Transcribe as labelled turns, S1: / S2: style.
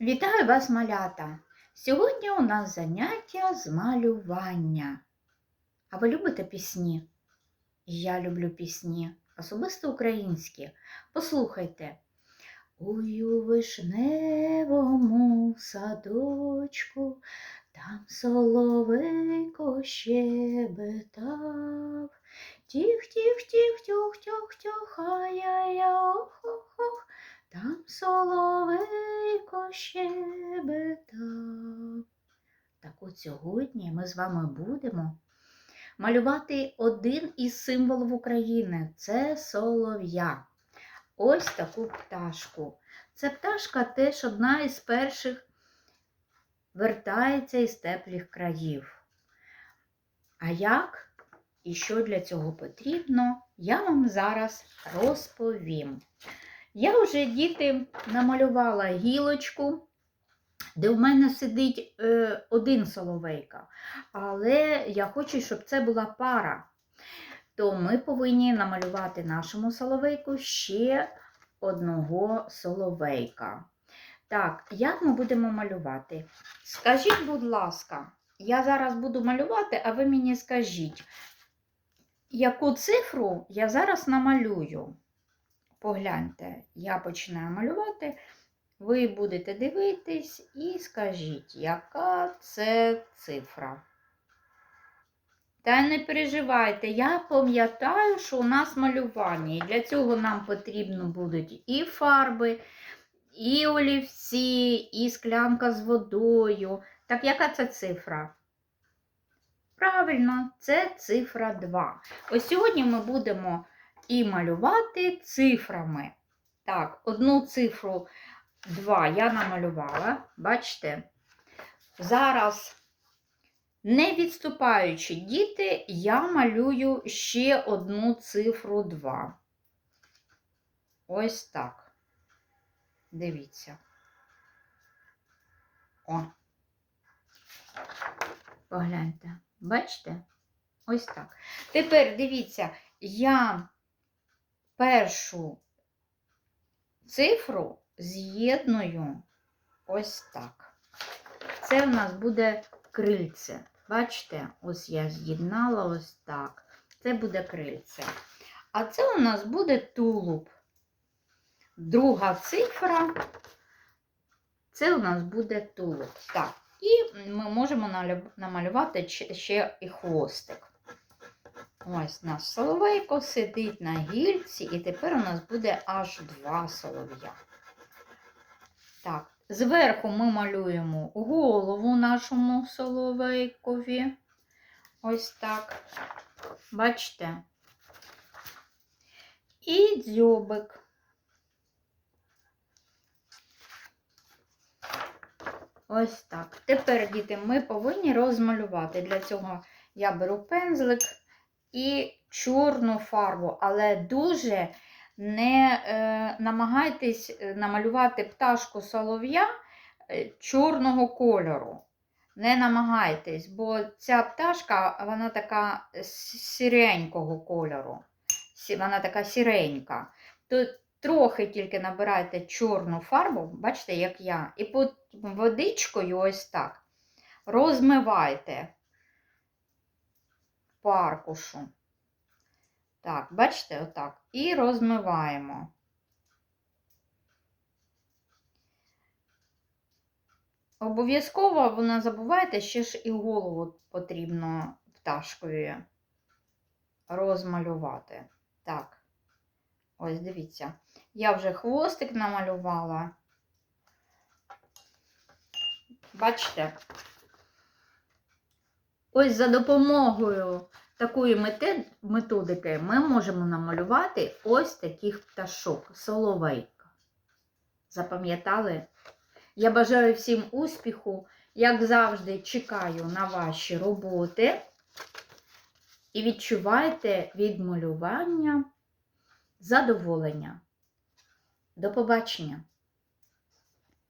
S1: Вітаю вас, малята! Сьогодні у нас заняття з малювання. А ви любите пісні? Я люблю пісні, особисто українські. Послухайте. Ой, у вишневому садочку, там соловейко щебетав. Тіх, тіх, тіх, тюх, тюх, тюх, ай-яй-я, ох, ох, ох. Там соловейко щебетав. Так от сьогодні ми з вами будемо малювати один із символів України це солов'я. Ось таку пташку. Ця пташка теж одна із перших вертається із теплих країв. А як і що для цього потрібно, я вам зараз розповім. Я вже діти намалювала гілочку, де в мене сидить е, один соловейка. Але я хочу, щоб це була пара. То ми повинні намалювати нашому соловейку ще одного соловейка. Так, як ми будемо малювати? Скажіть, будь ласка, я зараз буду малювати, а ви мені скажіть, яку цифру я зараз намалюю? Погляньте, я починаю малювати, ви будете дивитись і скажіть, яка це цифра. Та не переживайте, я пам'ятаю, що у нас малювання. І для цього нам потрібно будуть і фарби, і олівці, і склянка з водою. Так яка це цифра? Правильно, це цифра 2. Ось сьогодні ми будемо і малювати цифрами. Так, одну цифру 2 я намалювала, бачите? Зараз, не відступаючи діти, я малюю ще одну цифру 2. Ось так. Дивіться. О. Погляньте. Бачите? Ось так. Тепер дивіться, я першу цифру з'єдную ось так. Це у нас буде крильце. Бачите, ось я з'єднала ось так. Це буде крильце. А це у нас буде тулуб. Друга цифра, це у нас буде тулуб. Так, і ми можемо намалювати ще і хвостик. Ось наш соловейко сидить на гільці, і тепер у нас буде аж два солов'я. Так, зверху ми малюємо голову нашому соловейкові. Ось так. Бачите? І дзьобик. Ось так. Тепер, діти, ми повинні розмалювати. Для цього я беру пензлик і чорну фарбу, але дуже не е, намагайтесь намалювати пташку солов'я е, чорного кольору. Не намагайтесь, бо ця пташка, вона така сіренького кольору. Вона така сіренька. Тут трохи тільки набирайте чорну фарбу, бачите, як я, і під водичкою ось так розмивайте аркушу. Так, бачите, отак. І розмиваємо. Обов'язково ви не забувайте, ще ж і голову потрібно пташкою розмалювати. Так, ось дивіться. Я вже хвостик намалювала. Бачите? Ось за допомогою такої методики ми можемо намалювати ось таких пташок, соловейка. Запам'ятали? Я бажаю всім успіху, як завжди, чекаю на ваші роботи і відчувайте від малювання задоволення. До побачення!